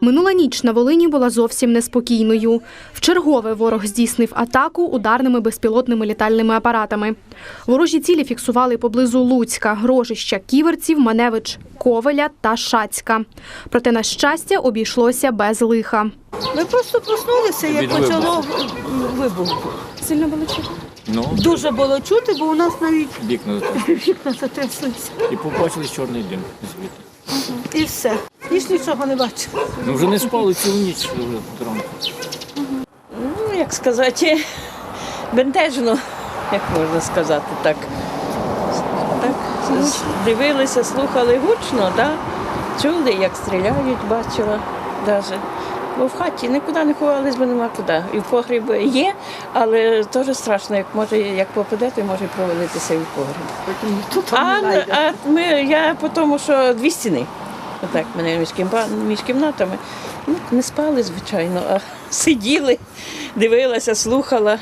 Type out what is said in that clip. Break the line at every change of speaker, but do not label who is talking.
Минула ніч на Волині була зовсім неспокійною. Вчергове ворог здійснив атаку ударними безпілотними літальними апаратами. Ворожі цілі фіксували поблизу Луцька, Грожища, Ківерців, Маневич, Ковеля та Шацька. Проте, на щастя, обійшлося без лиха.
Ми просто проснулися, як почало вибух.
Сильно було чути?
Ну,
Дуже було чути, бо у нас навіть
вікна
вікна затряслися.
І побачили чорний дим звідти.
І все. Більш нічого не бачимо.
Ну вже не спали цілу ніч вже зранку.
Ну, як сказати, бентежно, як можна сказати так. Так, дивилися, слухали гучно, да? чули, як стріляють, бачила навіть. Бо в хаті нікуди не ховались, бо нема куди. І в погріб є, але теж страшно, як може, як попаде, то може провалитися і в погріб. А, а ми, я по тому, що дві стіни. Отак, мене між, між кімнатами. Ну, не спали, звичайно, а сиділи, дивилася, слухала.